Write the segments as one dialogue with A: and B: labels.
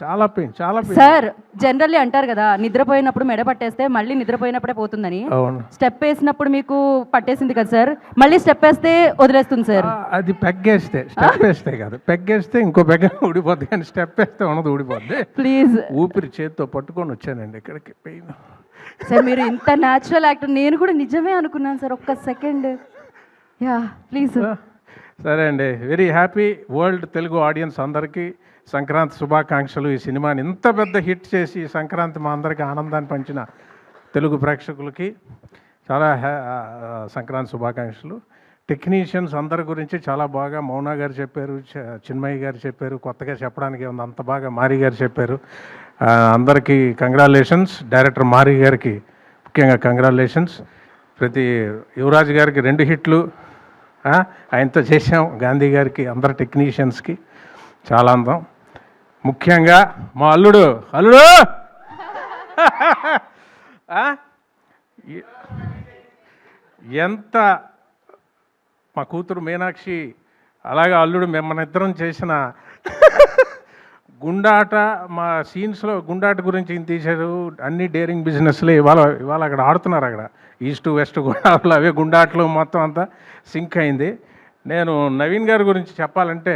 A: చాలా పెయిన్ చాలా
B: sir generally అంటారు కదా నిద్రపోయినప్పుడు మెడ పట్టేస్తే మళ్ళీ నిద్రపోయినప్పుడే పోతుందని. స్టెప్ వేసినప్పుడు మీకు పట్టేసింది కదా సార్ మళ్ళీ స్టెప్ వేస్తే వదిలేస్తుంది సార్
A: అది పెగ్గేస్తే స్టెప్ వేస్తే కాదు. పెగ్గేస్తే ఇంకో పెగ్గ ఊడిపోద్ది కానీ స్టెప్ వేస్తే ఉన్నది ఊడిపోద్ది.
B: ప్లీజ్
A: ఊపిరి చేత్తో పట్టుకొని వచ్చానండి ఇక్కడికి. పెయిన్
B: సార్ మీరు ఇంత న్యాచురల్ యాక్టర్ నేను కూడా నిజమే అనుకున్నాను సార్ ఒక్క సెకండ్ యా ప్లీజ్
A: సరే అండి. Very happy world Telugu audience అందరికీ సంక్రాంతి శుభాకాంక్షలు. ఈ సినిమాని ఇంత పెద్ద హిట్ చేసి సంక్రాంతి మా అందరికీ ఆనందాన్ని పంచిన తెలుగు ప్రేక్షకులకి చాలా హ్యా- సంక్రాంతి శుభాకాంక్షలు. టెక్నీషియన్స్ అందరి గురించి చాలా బాగా మౌనా గారు చెప్పారు చ- చిన్మయ్య గారు చెప్పారు కొత్తగా చెప్పడానికి ఉంది అంత బాగా మారి గారు చెప్పారు. అందరికీ కంగ్రాలేషన్స్ డైరెక్టర్ మారి గారికి ముఖ్యంగా కంగ్రాలేషన్స్ ప్రతి యువరాజు గారికి రెండు హిట్లు. ఆయనతో చేసాం గాంధీ గారికి అందరు టెక్నీషియన్స్కి చాలా అందం. ముఖ్యంగా మా అల్లుడు. అల్లుడు! ఎంత మా కూతురు మీనాక్షి అలాగే అల్లుడు మిమ్మల్ని ఇద్దరం చేసిన గుండాట మా సీన్స్లో గుండాట గురించి ఈయన తీశారు అన్ని డేరింగ్ బిజినెస్లు ఇవాళ ఇవాళ అక్కడ ఆడుతున్నారు అక్కడ. ఈస్ట్ వెస్ట్ గుండాట్లు అవే గుండాట్లు మొత్తం అంతా సింక్ అయింది. నేను నవీన్ గారి గురించి చెప్పాలంటే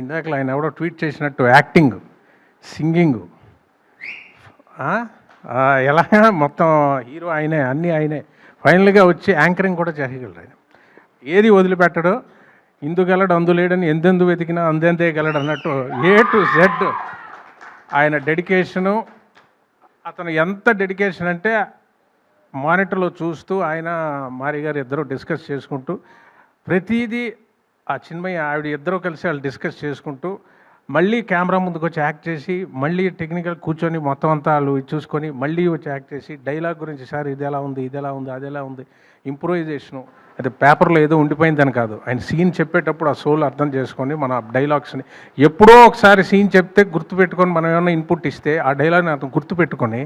A: ఇందాక ఆయన ఎవడో ట్వీట్ చేసినట్టు యాక్టింగ్ సింగింగ్ ఎలా మొత్తం హీరో ఆయనే అన్నీ ఆయనే. ఫైనల్గా వచ్చి యాంకరింగ్ కూడా చేయగలరు ఆయన. ఏది వదిలిపెట్టడో ఇందుగలడు అందులేడని ఎందెందు వెతికినా అందెందే గలడు అన్నట్టు ఏ టు జెడ్ ఆయన డెడికేషను అతను ఎంత డెడికేషన్ అంటే మానిటర్లో చూస్తూ ఆయన మారి గారు ఇద్దరు డిస్కస్ చేసుకుంటూ ప్రతిదీ ఆ చిన్మయ్య ఆవిడ ఇద్దరు కలిసి వాళ్ళు డిస్కస్ చేసుకుంటూ మళ్ళీ కెమెరా ముందుకు వచ్చి యాక్ట్ చేసి మళ్ళీ టెక్నికల్ కూర్చొని మొత్తం అంతా వాళ్ళు చూసుకొని మళ్ళీ వచ్చి యాక్ట్ చేసి డైలాగ్ గురించి సార్ ఇది ఎలా ఉంది ఇది ఎలా ఉంది అది ఎలా ఉంది ఇంప్రూవైజేషను. అది పేపర్లో ఏదో ఉండిపోయిందని కాదు. ఆయన సీన్ చెప్పేటప్పుడు ఆ సోల్ అర్థం చేసుకొని మన డైలాగ్స్ని ఎప్పుడో ఒకసారి సీన్ చెప్తే గుర్తుపెట్టుకొని మనం ఏమైనా ఇన్పుట్ ఇస్తే ఆ డైలాగ్ని అతను గుర్తుపెట్టుకొని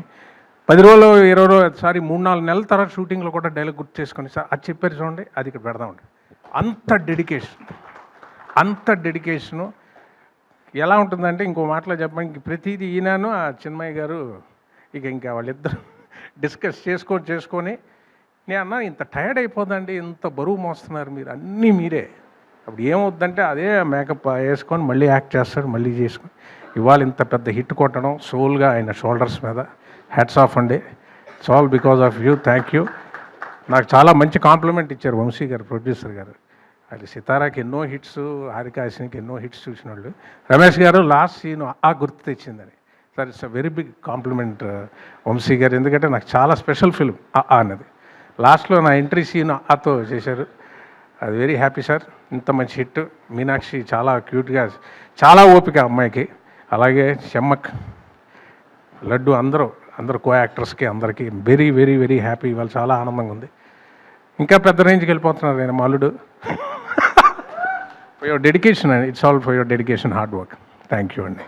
A: పది రోజులు ఇరవై రోజులు సారీ మూడు నాలుగు నెలల తర్వాత షూటింగ్లో కూడా డైలాగ్ గుర్తు చేసుకొని సార్ అది చెప్పారు చూడండి అది ఇక్కడ పెడదామండి. అంత డెడికేషన్. అంత డెడికేషను. ఎలా ఉంటుందంటే ఇంకో మాటలో చెప్పడానికి ప్రతిదీ ఈయనను ఆ చిన్మయ్య గారు ఇక ఇంకా వాళ్ళిద్దరు డిస్కస్ చేసుకొని చేసుకొని నేను అన్నా ఇంత టైర్డ్ అయిపోదండి ఇంత బరువు మోస్తున్నారు మీరు అన్నీ మీరే. అప్పుడు ఏమవుద్దంటే అదే మేకప్ వేసుకొని మళ్ళీ యాక్ట్ చేస్తాడు మళ్ళీ చేసుకొని. ఇవాళ ఇంత పెద్ద హిట్ కొట్టడం సోల్గా ఆయన షోల్డర్స్ మీద. హ్యాట్స్ ఆఫ్ అండి. It's all because of you thank you నాకు చాలా మంచి కాంప్లిమెంట్ ఇచ్చారు వంశీ గారు ప్రొడ్యూసర్ గారు. అది సితారాకి ఎన్నో హిట్స్ హారికాసినికి ఎన్నో హిట్స్ చూసిన వాళ్ళు రమేష్ గారు లాస్ట్ సీన్ ఆ గుర్తు తెచ్చిందని. Sir it's a very big compliment Vamsi garu ఎందుకంటే నాకు చాలా స్పెషల్ ఫిల్మ్ ఆ అన్నది. లాస్ట్లో నా ఎంట్రీ సీన్ ఆతో చేశారు. అది వెరీ హ్యాపీ సార్. ఇంత మంచి హిట్. మీనాక్షి చాలా క్యూట్గా చాలా ఓపిక అమ్మాయికి. అలాగే చెమ్మక్ లడ్డు అందరూ అందరు కో యాక్టర్స్కి అందరికీ వెరీ వెరీ వెరీ హ్యాపీ. ఇవాళ చాలా ఆనందంగా ఉంది. ఇంకా పెద్ద రేంజ్కి వెళ్ళిపోతున్నారు నేను మాలుడు for your dedication it's all for your dedication hard work thank you అండి